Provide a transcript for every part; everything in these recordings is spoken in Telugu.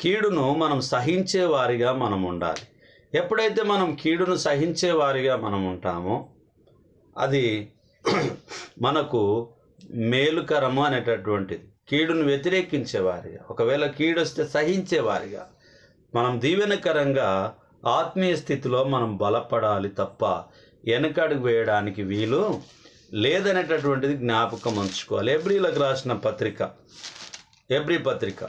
కీడును మనం సహించే వారిగా మనం ఉండాలి. ఎప్పుడైతే మనం కీడును సహించే వారిగా మనం ఉంటామో అది మనకు మేలుకరము అనేటటువంటిది. కీడును వ్యతిరేకించేవారిగా ఒకవేళ కీడు వస్తే సహించేవారిగా మనం దీవెనకరంగా ఆత్మీయ స్థితిలో మనం బలపడాలి తప్ప వెనకడుగు వేయడానికి వీలు లేదనేటటువంటిది జ్ఞాపకం ఉంచుకోవాలి. ఎబ్రిలకు రాసిన పత్రిక ఎబ్రి పత్రిక.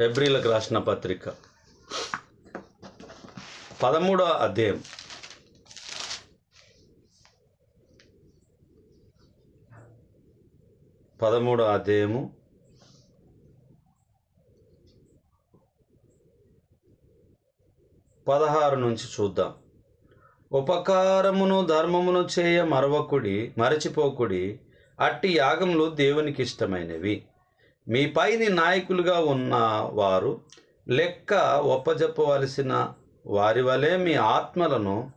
ఎబ్రిలకు రాసిన పత్రిక. పదమూడో అధ్యాయం. పదమూడో అధ్యాయము. పదహారు నుంచి చూద్దాం. ఉపకారమును ధర్మమును చేయ మరవకుడి మరచిపోకుడి అట్టి యాగములు దేవునికి ఇష్టమైనవి మీ పైని నాయకులుగా ఉన్న వారు లెక్క ఒప్పజెప్పవలసిన వారి వలె మీ ఆత్మలను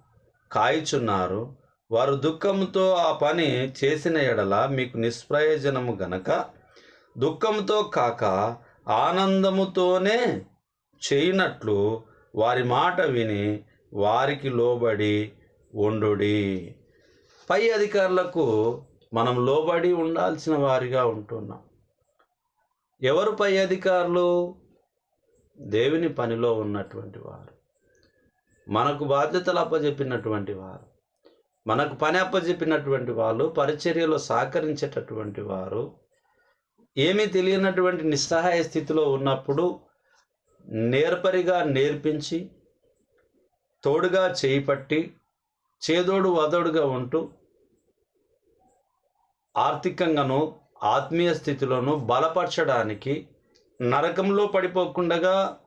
కాయిచున్నారు. వారు దుఃఖంతో ఆ పని చేసిన ఎడల మీకు నిష్ప్రయోజనము గనక దుఃఖంతో కాక ఆనందముతోనే చేయనట్లు వారి మాట విని వారికి లోబడి ఉండుడి. పై అధికారులకు మనం లోబడి ఉండాల్సిన వారిగా ఉంటున్నాం. ఎవరు పై అధికారులు? దేవుని పనిలో ఉన్నటువంటి వారు. మనకు బాధ్యతలు అప్పజెప్పినటువంటి వారు. మనకు పని అప్పజెప్పినటువంటి వాళ్ళు పరిచర్యలో సహకరించేటటువంటి వారు. ఏమీ తెలియనటువంటి నిస్సహాయ స్థితిలో ఉన్నప్పుడు నేర్పరిగా నేర్పించి తోడుగా చేయిపట్టి చేదోడు వదోడుగా ఉంటూ ఆర్థికంగాను ఆత్మీయ స్థితిలోనూ బలపరచడానికి నరకంలో పడిపోకుండా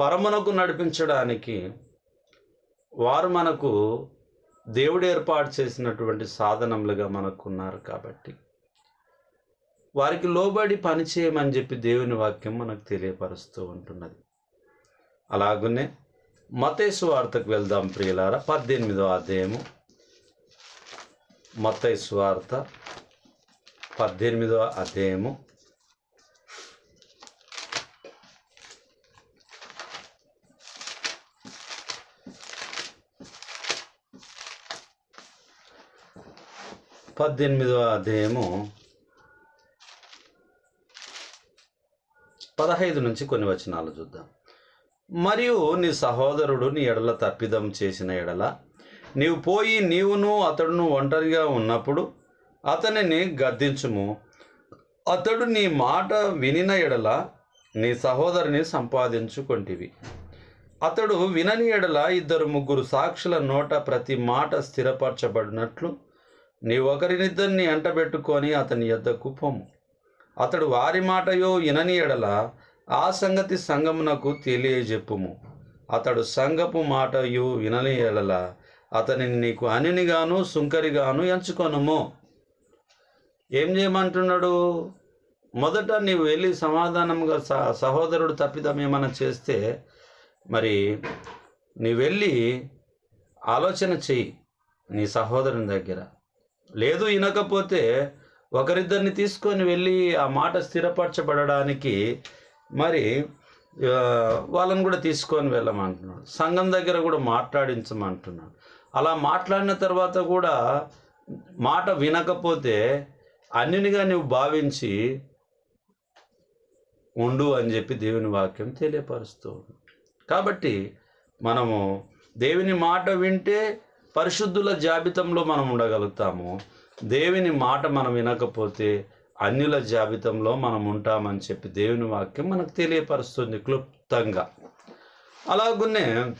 పరమునకు నడిపించడానికి వారు మనకు దేవుడు ఏర్పాటు చేసినటువంటి సాధనములుగా మనకు ఉన్నారు కాబట్టి. వారికి లోబడి పని చేయమని చెప్పి దేవుని వాక్యం మనకు తెలియపరుస్తూ ఉంటున్నది. అలాగనే మతేసు వార్తకు వెళ్దాం ప్రియులారా. పద్దెనిమిదో అధ్యాయము. మతేసు వార్త. పద్దెనిమిదవ అధ్యాయము. పద్దెనిమిదవ అధ్యాయము పదహైదు నుంచి కొన్ని వచనాలు చూద్దాం. మరియు నీ సహోదరుడు నీ ఎడల తప్పిదం చేసిన ఎడల నీవు పోయి నీవును అతడును ఒంటరిగా ఉన్నప్పుడు అతనిని గద్దించుము. అతడు నీ మాట వినిన ఎడల నీ సహోదరుని సంపాదించుకొంటివి. అతడు వినని ఎడల ఇద్దరు ముగ్గురు సాక్షుల నోట ప్రతి మాట స్థిరపరచబడినట్లు నీ ఒకరినిద్దరిని ఎంటబెట్టుకొని అతని యొద్దకు పొమ్ము అతడు వారి మాటయో వినని ఎడల ఆ సంగతి సంగమునకు తెలియజెప్పుము. అతడు సంగపు మాటయు వినని ఎడల అతనిని నీకు అనినిగాను సుంకరిగాను ఎంచుకొనుము. ఏం చేయమంటున్నాడు? మొదట నీవు వెళ్ళి సమాధానంగా స సహోదరుడు తప్పిదం ఏమైనా చేస్తే మరి నీవు వెళ్ళి ఆలోచన చెయ్యి నీ సహోదరుని దగ్గర. లేదు వినకపోతే ఒకరిద్దరిని తీసుకొని వెళ్ళి ఆ మాట స్థిరపరచబడడానికి మరి వాళ్ళని కూడా తీసుకొని వెళ్ళమంటున్నాడు. సంఘం దగ్గర కూడా మాట్లాడించమంటున్నాడు. అలా మాట్లాడిన తర్వాత కూడా మాట వినకపోతే అన్నినిగా నువ్వు భావించి ఉండు అని చెప్పి దేవుని వాక్యం తెలియపరుస్తూ కాబట్టి మనము దేవుని మాట వింటే పరిశుద్ధుల జాబితంలో మనం ఉండగలుగుతాము. దేవుని మాట మనం వినకపోతే అన్యుల జాబితంలో మనం ఉంటామని చెప్పి దేవుని వాక్యం మనకు తెలియపరుస్తుంది క్లుప్తంగా. అలాగునే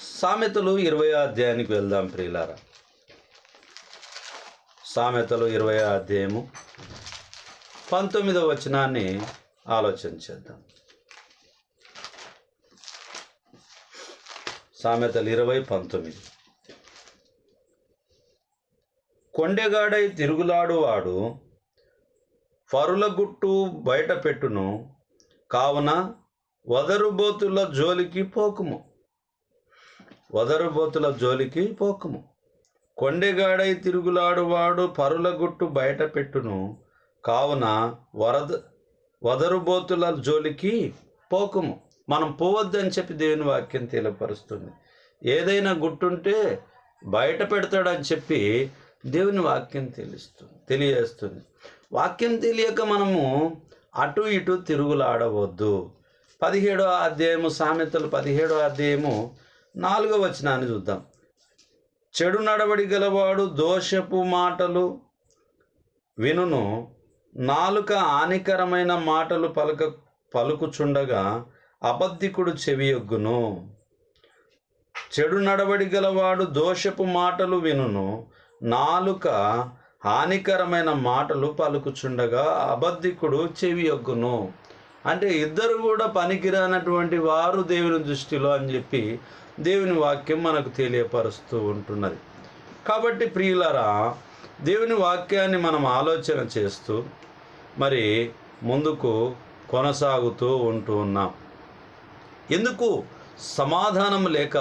సామెతలు ఇరవై అధ్యాయానికి వెళ్దాం ప్రియులారా. సామెతలు ఇరవై అధ్యాయము పంతొమ్మిదవ వచనాన్ని ఆలోచన చేద్దాం. సామెతలు ఇరవై పంతొమ్మిది. కొండెగాడై తిరుగులాడువాడు పరుల గుట్టు బయట పెట్టును కావున వదరుబోతుల జోలికి పోకుము. వదరుబోతుల జోలికి పోకుము. కొండెగాడై తిరుగులాడువాడు పరుల గుట్టు బయట పెట్టును. కావున వరద వదరుబోతుల జోలికి పోకుము. మనం పోవద్దని చెప్పి దేవుని వాక్యం తెలియపరుస్తుంది. ఏదైనా గుట్టుంటే బయట పెడతాడని చెప్పి దేవుని వాక్యం తెలుస్తుంది తెలియజేస్తుంది. వాక్యం తెలియక మనము అటు ఇటు తిరుగులాడవద్దు. పదిహేడో అధ్యాయము సామెతలు పదిహేడో అధ్యాయము నాలుగో వచనాన్ని చూద్దాం. చెడు నడవడి గలవాడు దోషపు మాటలు వినును. నాలుక హానికరమైన మాటలు పలక పలుకుచుండగా అబద్ధికుడు చెవియొగ్గును చెడు నడవడి గలవాడు దోషపు మాటలు వినును. నాలుక హానికరమైన మాటలు పలుకుచుండగా అబద్ధికుడు చెవియొగ్గును అంటే ఇద్దరు కూడా పనికిరానటువంటి వారు దేవుని దృష్టిలో అని చెప్పి దేవుని వాక్యం మనకు తెలియపరుస్తూ ఉంటున్నది. కాబట్టి ప్రియులరా దేవుని వాక్యాన్ని మనం ఆలోచన చేస్తూ మరి ముందుకు కొనసాగుతూ ఉంటూ ఉన్నాం. ఎందుకు? సమాధానం లేక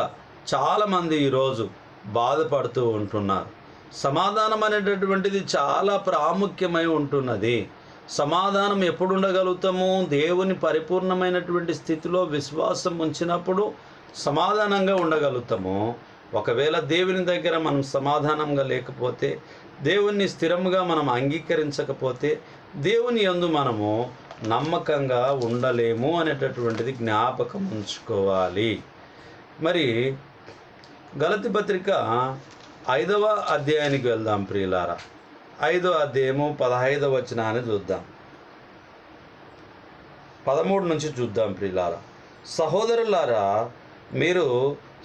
చాలామంది ఈరోజు బాధపడుతూ ఉంటున్నారు. సమాధానం అనేటటువంటిది చాలా ప్రాముఖ్యమై ఉంటున్నది. సమాధానం ఎప్పుడు ఉండగలుగుతాము దేవుని పరిపూర్ణమైనటువంటి స్థితిలో విశ్వాసం ఉంచినప్పుడు సమాధానంగా ఉండగలుగుతాము. ఒకవేళ దేవుని దగ్గర మనం సమాధానంగా లేకపోతే దేవుణ్ణి స్థిరంగా మనం అంగీకరించకపోతే దేవుని యందు మనము నమ్మకంగా ఉండలేము అనేటటువంటిది జ్ఞాపకం ఉంచుకోవాలి. మరి గలతి పత్రిక ఐదవ అధ్యాయానికి వెళ్దాం ప్రియులారా. ఐదో అధ్యాయము పదహైదవ వచనాన్ని చూద్దాం. పదమూడు నుంచి చూద్దాం ప్రియులారా. సహోదరులారా మీరు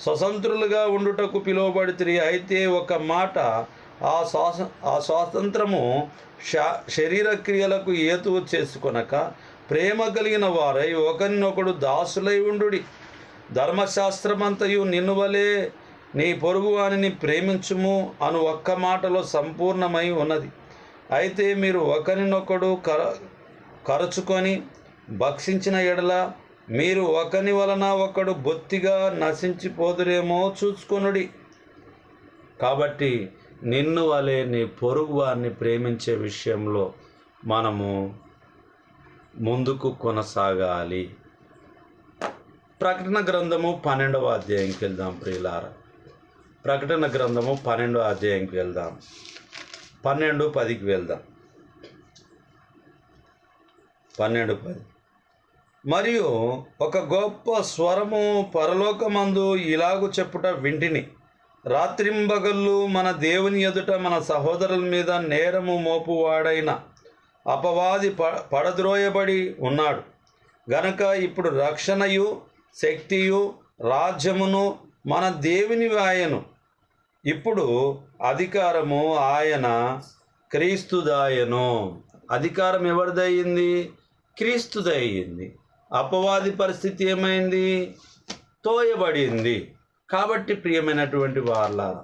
స్వతంత్రులుగా ఉండుటకు పిలువబడితిరి. అయితే ఒక మాట ఆ స్వాస ఆ స్వాతంత్రము శరీర క్రియలకు ఏతువు చేసుకొనక ప్రేమ కలిగిన వారై ఒకరినొకడు దాసులై ఉండుడి. ధర్మశాస్త్రమంతయు నిన్నువలే నీ పొరుగువానిని ప్రేమించుము అను ఒక్క మాటలో సంపూర్ణమై ఉన్నది. అయితే మీరు ఒకరినొకడు కర కరచుకొని భక్షించిన ఎడల మీరు ఒకని వలన ఒకడు బొత్తిగా నశించిపోదురేమో చూసుకొనుడి కాబట్టి నిన్ను వలె నీ పొరుగు వారిని ప్రేమించే విషయంలో మనము ముందుకు కొనసాగాలి. ప్రకటన గ్రంథము పన్నెండవ అధ్యాయంకి వెళ్దాం ప్రియులార. ప్రకటన గ్రంథము పన్నెండవ అధ్యాయంకి వెళ్దాం. పన్నెండు పదికి వెళ్దాం. పన్నెండు పది. మరియు ఒక గొప్ప స్వరము పరలోకమందు ఇలాగు చెప్పుట వింటిని. రాత్రింబగళ్ళు మన దేవుని ఎదుట మన సహోదరుల మీద నేరము మోపువాడైన అపవాది ప పడద్రోయబడి ఉన్నాడు. గనక ఇప్పుడు రక్షణయు శక్తియు రాజ్యమును మన దేవుని ఆయను ఇప్పుడు అధికారము ఆయన క్రీస్తుదాయను. అధికారం ఎవరిదయ్యింది క్రీస్తుదయ్యింది అపవాది పరిస్థితి ఏమైంది? తోయబడింది. కాబట్టి ప్రియమైనటువంటి వాళ్ళ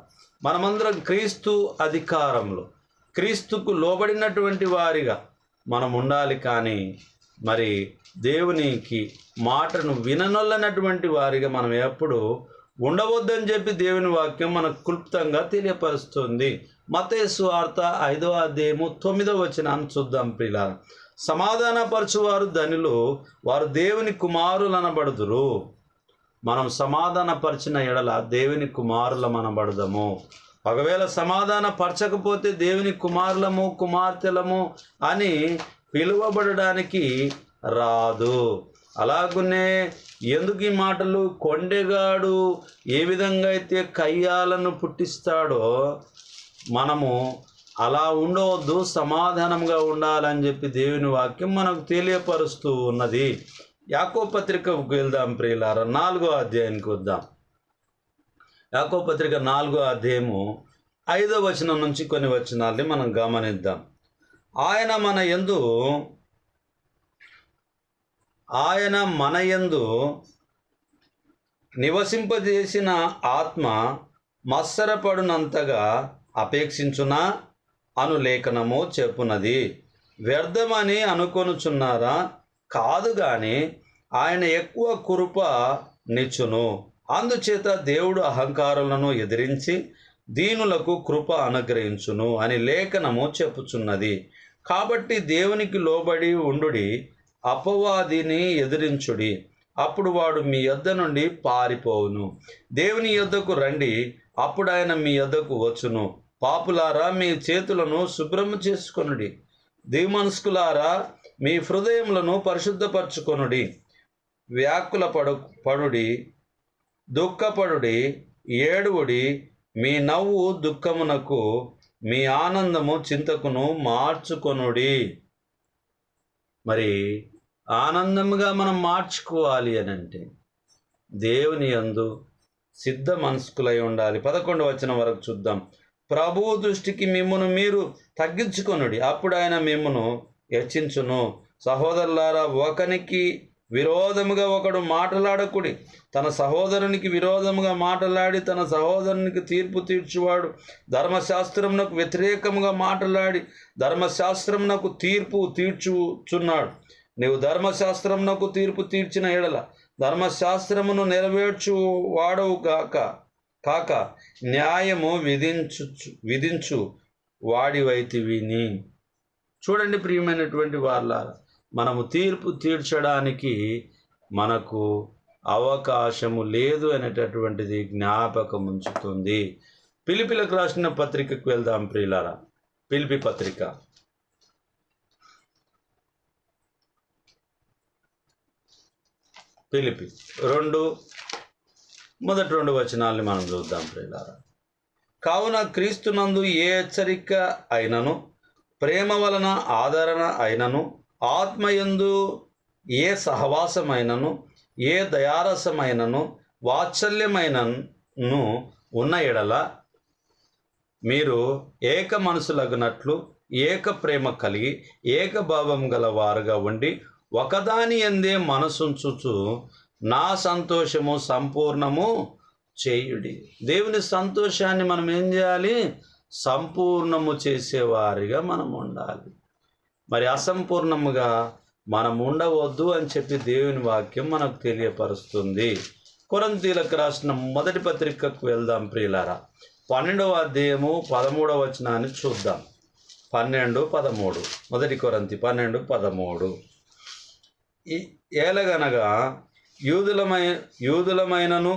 మనమందరం క్రీస్తు అధికారంలో క్రీస్తుకు లోబడినటువంటి వారిగా మనం ఉండాలి కానీ మరి దేవునికి మాటను విననొల్లనటువంటి వారిగా మనం ఎప్పుడు ఉండవద్దని చెప్పి దేవుని వాక్యం మనకు క్లుప్తంగా తెలియపరుస్తుంది. మతేసు వార్త ఐదో అధ్యాయము తొమ్మిదో వచనాన్ని చూద్దాం ప్రియుల సమాధానపరచువారు దానిలో వారు దేవుని కుమారులు అనబడుదురు మనం సమాధానపరిచిన ఎడల దేవుని కుమారులం అనబడదము ఒకవేళ సమాధాన పరచకపోతే దేవుని కుమారులము కుమార్తెలము అని పిలువబడడానికి రాదు. అలాగునే ఎందుకు ఈ మాటలు? కొండెగాడు ఏ విధంగా అయితే కయ్యాలను పుట్టిస్తాడో మనము అలా ఉండవద్దు సమాధానంగా ఉండాలని చెప్పి దేవుని వాక్యం మనకు తెలియపరుస్తూ ఉన్నది. యాకో పత్రికకు వెళ్దాం ప్రియులార నాలుగో అధ్యాయానికి వద్దాం. యాకో పత్రిక నాలుగో అధ్యాయము ఐదో వచనం నుంచి కొన్ని వచనాల్ని మనం గమనిద్దాం. ఆయన మన యందు ఆయన మన యందు నివసింపజేసిన ఆత్మ మత్సరపడునంతగా అపేక్షించునా? అను లేఖనము చెప్పునది వ్యర్థమని అనుకొనుచున్నారా? కాదు గాని ఆయన ఎక్కువ కృప నిచ్చును. అందుచేత దేవుడు అహంకారులను ఎదిరించి దీనులకు కృప అనుగ్రహించును అని లేఖనము చెప్పుచున్నది. కాబట్టి దేవునికి లోబడి ఉండుడి అపవాదిని ఎదిరించుడి. అప్పుడు వాడు మీ యొద్ద నుండి పారిపోవును. దేవుని యొద్దకు రండి అప్పుడు ఆయన మీ యొద్దకు వచ్చును. పాపులారా మీ చేతులను శుభ్రం చేసుకొనుడి. దీమనస్కులారా మీ హృదయములను పరిశుద్ధపరచుకొనుడి. వ్యాకుల పడు పడుడి దుఃఖపడుడి ఏడువుడి. మీ నవ్వు దుఃఖమునకు మీ ఆనందము చింతకును మార్చుకొనుడి. మరి ఆనందముగా మనం మార్చుకోవాలి అని అంటే దేవుని యందు సిద్ధ మనస్కులై ఉండాలి. పదకొండు వచ్చిన వరకు చూద్దాం. ప్రభువు దృష్టికి మిమ్మను మీరు తగ్గించుకొనుడి. అప్పుడు ఆయన మిమ్మను హెచ్చించును సహోదరులారా ఒకనికి విరోధముగా ఒకడు మాటలాడకుడి. తన సహోదరునికి విరోధముగా మాటలాడి తన సహోదరునికి తీర్పు తీర్చువాడు. ధర్మశాస్త్రమునకు వ్యతిరేకముగా మాటలాడి ధర్మశాస్త్రమునకు తీర్పు తీర్చుచున్నాడు. నీవు ధర్మశాస్త్రమునకు తీర్పు తీర్చిన ఎడల ధర్మశాస్త్రమును నెరవేర్చు వాడవు కాక కాక న్యాయము విధించు విధించు వాడివైతివిని చూడండి ప్రియమైనటువంటి వాళ్ళ మనము తీర్పు తీర్చడానికి మనకు అవకాశము లేదు అనేటటువంటిది జ్ఞాపకం ఉంచుతుంది పిలిపిలకు రాసిన పత్రికకు వెళ్దాం ప్రియులారా. పిలిపి పత్రిక. పిలిపి. రెండు మొదటి రెండు వచనాల్ని మనం చూద్దాం ప్రియులారా. కావున క్రీస్తునందు ఏ హెచ్చరిక అయినను ప్రేమ వలన ఆదరణ అయినను ఆత్మయందు ఏ సహవాసమైనను ఏ దయారసమైనను వాత్సల్యమైనను ఉన్న ఎడల మీరు ఏక మనసులగినట్లు ఏక ప్రేమ కలిగి ఏక భావం గల వారుగా ఉండి ఒకదాని ఎందే మనసుంచుచు నా సంతోషము సంపూర్ణము చేయుడి. దేవుని సంతోషాన్ని మనం ఏం చేయాలి? సంపూర్ణము చేసేవారిగా మనం ఉండాలి. మరి అసంపూర్ణముగా మనం ఉండవద్దు అని చెప్పి దేవుని వాక్యం మనకు తెలియపరుస్తుంది. కొరంతీలకు రాసిన మొదటి పత్రికకు వెళ్దాం ప్రియులారా. పన్నెండవ అధ్యాయము పదమూడవ వచనాన్ని చూద్దాం. పన్నెండు పదమూడు. మొదటి కొరంతి పన్నెండు పదమూడు. ఈ ఏలగనగా యూదులమై యూదులమైనను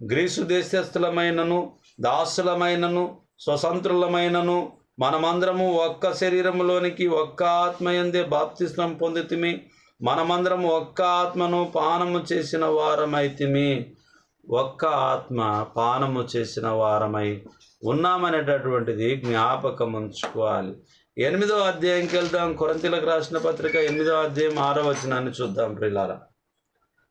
గ్రీసు దేశస్థులమైనను దాసులమైనను స్వతంత్రులమైనను మనమందరము ఒక్క శరీరంలోనికి ఒక్క ఆత్మయందే బాప్తిస్తం పొందితిమి మనమందరం ఒక్క ఆత్మను పానము చేసిన వారమైతిమి. ఒక్క ఆత్మ పానము చేసిన వారమై ఉన్నామనేటటువంటిది జ్ఞాపకం ఉంచుకోవాలి ఎనిమిదో అధ్యాయంకి వెళ్దాం కొరంతిలకు రాసిన పత్రిక ఎనిమిదో అధ్యాయం ఆరో వచనాన్ని చూద్దాం ప్రిలారా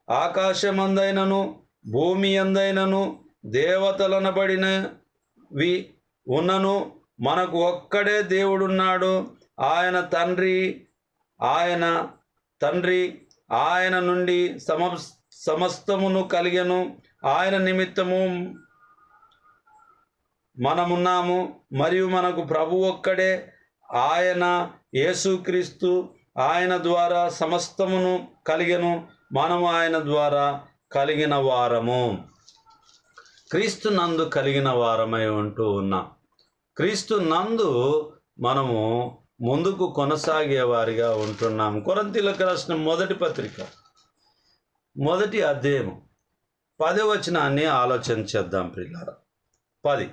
ఆకాశమందైనను భూమి అందైనను దేవతలనబడినవి ఉన్నను మనకు ఒక్కడే దేవుడున్నాడు. ఆయన తండ్రి ఆయన తండ్రి ఆయన నుండి సమ సమస్తమును కలిగెను. ఆయన నిమిత్తము మనమున్నాము మరియు మనకు ప్రభు ఒక్కడే. ఆయన యేసుక్రీస్తు ఆయన ద్వారా సమస్తమును కలిగెను. మనము ఆయన ద్వారా కలిగిన వారము. క్రీస్తు నందు కలిగిన వారమై ఉంటూ ఉన్నాం. క్రీస్తు నందు మనము ముందుకు కొనసాగే వారిగా ఉంటున్నాం. కొరంతీలకు రాసిన మొదటి పత్రిక మొదటి అధ్యాయం పది వచనాన్ని ఆలోచన చేద్దాం ప్రియులారా. పది.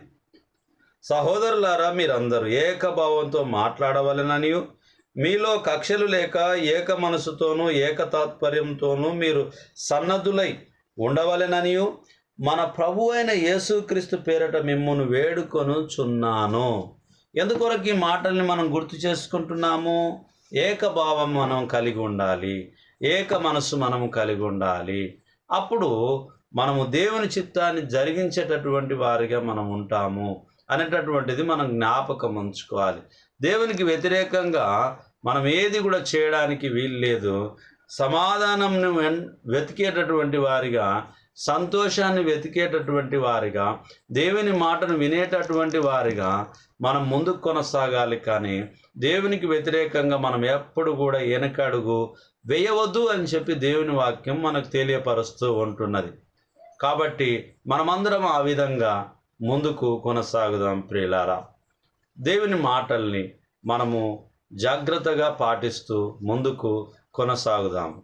సహోదరులారా మీరందరూ ఏకభావంతో మాట్లాడవలననియు మీలో కక్షలు లేక ఏక మనసుతోనూ ఏక తాత్పర్యంతోనూ మీరు సన్నద్ధులై ఉండవలెననియు మన ప్రభు అయిన యేసుక్రీస్తు పేరట మిమ్మల్ని వేడుకొనుచున్నాను. ఎందుకొరకు ఈ మాటల్ని మనం గుర్తు చేసుకుంటున్నాము? ఏకభావం మనం కలిగి ఉండాలి. ఏక మనసు మనము కలిగి ఉండాలి. అప్పుడు మనము దేవుని చిత్తాన్ని జరిగించేటటువంటి వారిగా మనం ఉంటాము అనేటటువంటిది మనం జ్ఞాపకం ఉంచుకోవాలి. దేవునికి వ్యతిరేకంగా మనం ఏది కూడా చేయడానికి వీలు లేదు. సమాధానంను వెన్- వెతికేటటువంటి వారిగా సంతోషాన్ని వెతికేటటువంటి వారిగా దేవుని మాటను వినేటటువంటి వారిగా మనం ముందుకు కొనసాగాలి కానీ దేవునికి వ్యతిరేకంగా మనం ఎప్పుడు కూడా వెనకడుగు వేయవద్దు అని చెప్పి దేవుని వాక్యం మనకు తెలియపరుస్తూ ఉంటున్నది. కాబట్టి మనమందరం ఆ విధంగా ముందుకు కొనసాగుదాం ప్రియులారా. దేవుని మాటల్ని మనము జాగ్రత్తగా పాటిస్తూ ముందుకు కొనసాగుదాము